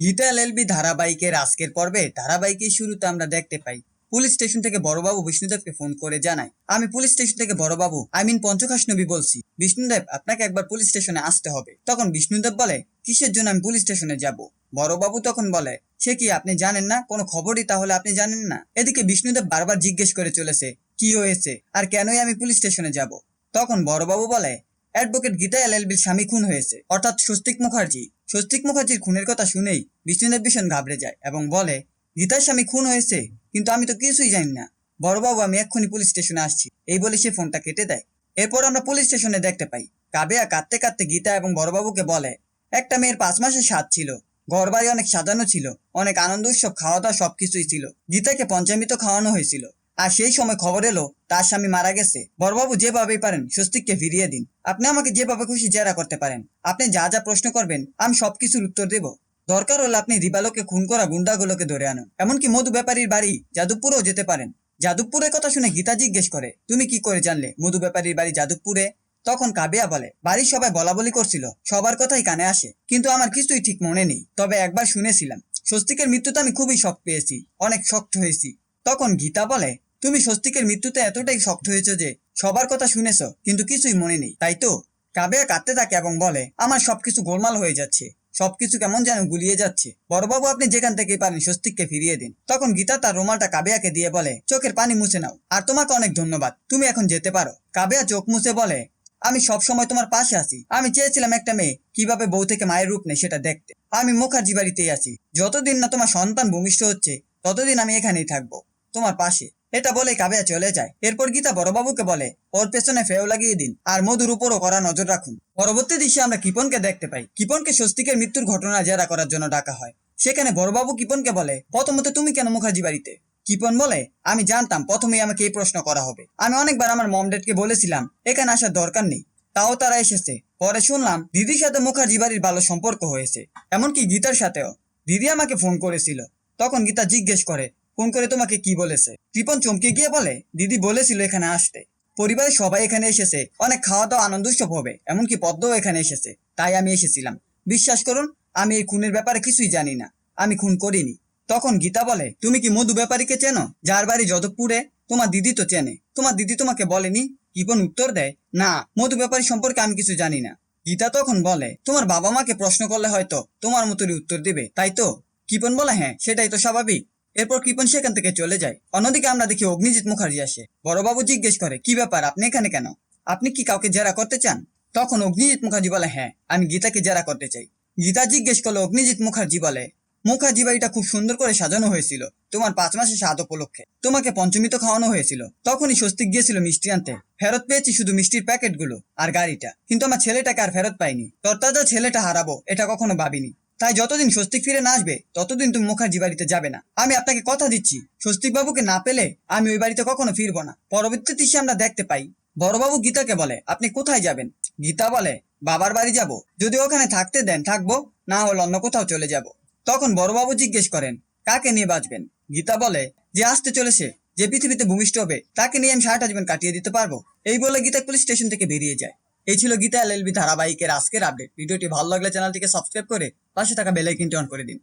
Gita LLB ধারাবাহিকের আজকের পর্বে ধারাবাহিকের শুরুতে আমরা দেখতে পাই। পুলিশ স্টেশন থেকে বড়বাবু বিষ্ণুদেবকে ফোন করে জানায়। আমি পুলিশ স্টেশন থেকে বড়বাবু, আই মিন পঞ্চকাশ নবী বলছি। বিষ্ণুদেব, আপনাকে একবার পুলিশ স্টেশনে আসতে হবে। তখন বিষ্ণুদেব বলে, কিসের জন্য আমি পুলিশ স্টেশনে যাব? বড়বাবু তখন বলে, সে কি আপনি জানেন না? কোনো খবরই তাহলে আপনি জানেন না? এদিকে বিষ্ণুদেব বারবার জিজ্ঞেস করে চলেছে, কি হয়েছে? আর কেনই আমি পুলিশ স্টেশনে যাব? তখন বড়বাবু বলে অ্যাডভোকেট গীতা এলএলবির স্বামী খুন হয়েছে। অর্থাৎ স্বস্তিক মুখার্জি। স্বস্তিক মুখার্জির খুনের কথা শুনেই বিষ্ণুদেব ভীষণ ঘাবড়ে যায় এবং বলে, গীতার স্বামী খুন হয়েছে, কিন্তু আমি তো কিছুই জানি না। বড়বাবু, আমি এক্ষুনি পুলিশ স্টেশনে আসছি। এই বলে সে ফোনটা কেটে দেয়। এরপর আমরা পুলিশ স্টেশনে দেখতে পাই, কাবেয়া কাঁদতে কাঁদতে গীতা এবং বড়বাবুকে বলে, একটা মেয়ের পাঁচ মাসের স্বাদ ছিল। ঘর বাড়ি অনেক সাজানো ছিল, অনেক আনন্দ উৎসব খাওয়া দাওয়া সবকিছুই ছিল। গীতাকে পঞ্চামৃত খাওয়ানো হয়েছিল। আর সেই সময় খবর এলো, তার স্বামী মারা গেছে। বড়বাবু যেভাবেই পারেন, স্বস্তিককে ফিরিয়ে দিন। আপনি আমাকে যেভাবে খুশি জেরা করতে পারেন। আপনি যা যা প্রশ্ন করবেন, আমি সবকিছুর উত্তর দেব। দরকার হলে আপনি রিবালোকে খুন করা গুন্ডাগুলোকে ধরে আনুন। এমনকি মধু ব্যাপারীর বাড়ি যাদবপুরেও যেতে পারেন। যাদবপুরের কথা শুনে গীতা জিজ্ঞেস করে, তুমি কি করে জানলে মধু ব্যাপারীর বাড়ি যাদবপুরে? তখন কাবিয়া বলে, বাড়ির সবাই বলা বলি করছিল, সবার কথাই কানে আসে। কিন্তু আমার কিছুই ঠিক মনে নেই। তবে একবার শুনেছিলাম। স্বস্তিকের মৃত্যুতে আমি খুবই শখ পেয়েছি, অনেক শক্ত হয়েছি। তখন গীতা বলে, তুমি স্বস্তিকের মৃত্যুতে এতটাই শক্ত হয়েছো যে সবার কথা শুনেছো, কিন্তু কিছুই মনে নেই। তাই তো? কাবেয়া কাঁদতে থাকে এবং বলে, আমার সবকিছু গোলমাল হয়ে যাচ্ছে। সবকিছু কেমন যেন গুলিয়ে যাচ্ছে। বড়বাবু, আপনি যেখান থেকেই পারেন স্বস্তিককে ফিরিয়ে দিন। তখন গীতা তার রুমালটা কাবেয়াকে দিয়ে বলে, চোখের পানি মুছে নাও, আর তোমাকে অনেক ধন্যবাদ। তুমি এখন যেতে পারো। কাবেয়া চোখ মুছে বলে, আমি সব সময় তোমার পাশে আছি। আমি চেয়েছিলাম একটা মেয়ে, কীভাবে বউ থেকে মায়ের রূপ নেয় সেটা দেখতে। আমি মুখার্জি বাড়িতেই আছি। যতদিন না তোমার সন্তান ভূমিষ্ঠ হচ্ছে, ততদিন আমি এখানেই থাকব। তোমার পাশে। এটা বলে কাবেয়া চলে যায়। এরপর গীতা বড়বাবুকে বলে, ওর পেছনে ফেও লাগিয়ে দিন আর মধুর উপরও করা নজর রাখুন। পরবর্তী দৃশ্যে আমরা কিপনকে দেখতে পাই। কিপনকে স্বস্তিকের মৃত্যুর ঘটনা জেরা করার জন্য ডাকা হয়। সেখানে বড়বাবু কিপনকে বলে, প্রথমত তুমি কেন মুখার্জি বাড়িতে? কিপন বলে, আমি জানতাম প্রথমেই আমাকে এই প্রশ্ন করা হবে। আমি অনেকবার আমার মম ডেডকে বলেছিলাম, এখানে আসার দরকার নেই। তাও তারা এসেছে। পরে শুনলাম, দিদির সাথে মুখার্জি বাড়ির ভালো সম্পর্ক হয়েছে। এমনকি গীতার সাথেও। দিদি আমাকে ফোন করেছিল। তখন গীতা জিজ্ঞেস করে ফোন করে তোমাকে কি বলেছে? কৃপন চমকে গিয়ে বলে, দিদি বলেছিল এখানে আসতে। পরিবারের সবাই এখানে এসেছে। অনেক খাওয়া দাওয়া আনন্দ উৎসব হবে, এমনকি পদ্মও এখানে এসেছে। তাই আমি এসেছিলাম। বিশ্বাস করুন, আমি এই খুনের ব্যাপারে কিছুই জানি না। আমি খুন করিনি। তখন গীতা বলে, তুমি কি মধু ব্যাপারীকে চেনো? যার বাড়ি যদবপুরে? তোমার দিদি তো চেনে। তোমার দিদি তোমাকে বলেনি? কিপন উত্তর দেয়, না, মধু ব্যাপারী সম্পর্কে আমি কিছু জানি না। গীতা তখন বলে, তোমার বাবা মাকে প্রশ্ন করলে হয়তো তোমার মতোই উত্তর দিবে, তাই তো? কিপন বলে হ্যাঁ সেটাই তো স্বাভাবিক। এরপর কৃপন সেখান থেকে চলে যায়। অন্যদিকে আমরা দেখি অগ্নিজিৎ মুখার্জি আসে। বড়বাবু জিজ্ঞেস করে, কি ব্যাপার? আপনি এখানে কেন? আপনি কি কাউকে জেরা করতে চান? তখন অগ্নিজিৎ মুখার্জি বলে হ্যাঁ আমি গীতাকে জেরা করতে চাই। গীতা জিজ্ঞেস করল, অগ্নিজিৎ মুখার্জি বলে, মুখার্জি বাড়িটা খুব সুন্দর করে সাজানো হয়েছিল। তোমার পাঁচ মাসের স্বাদ উপলক্ষে। তোমাকে পঞ্চমীত খাওয়ানো হয়েছিল। তখনই স্বস্তিক গিয়েছিল মিষ্টি আনতে। ফেরত পেয়েছি শুধু মিষ্টির প্যাকেটগুলো আর গাড়িটা। কিন্তু আমার ছেলেটাকে আর ফেরত পাইনি। তরতাজা ছেলেটা হারাবো, এটা কখনো ভাবিনি। তাই যতদিন স্বস্তিক ফিরে না আসবে, ততদিন তুমি মুখার্জি বাড়িতে যাবে না। আমি আপনাকে কথা দিচ্ছি স্বস্তিক বাবুকে না পেলে আমি ওই বাড়িতে কখনো ফিরবো না। পরবর্তী দৃশ্যে আমরা দেখতে পাই। বড়বাবু গীতাকে বলে, আপনি কোথায় যাবেন? গীতা বলে, বাবার বাড়ি যাব। যদি ওখানে থাকতে দেন, থাকব, না হলে অন্য কোথাও চলে যাব। তখন বড়বাবু জিজ্ঞেস করেন, কাকে নিয়ে বাঁচবেন? গীতা বলে, যে আসতে চলেছে, যে পৃথিবীতে ভূমিষ্ঠ হবে, তাকে নিয়ে আমি সারাটা জীবন কাটিয়ে দিতে পারব? এই বলে গীতা পুলিশ স্টেশন থেকে বেরিয়ে যায়। এই ছিল গীতা এলএলবি ধারাবাহিকের আজকের আপডেট ভিডিওটি ভালো লাগলে চ্যানেলটিকে সাবস্ক্রাইব করে পাশে থাকা বেল আইকনটি অন করে দিন।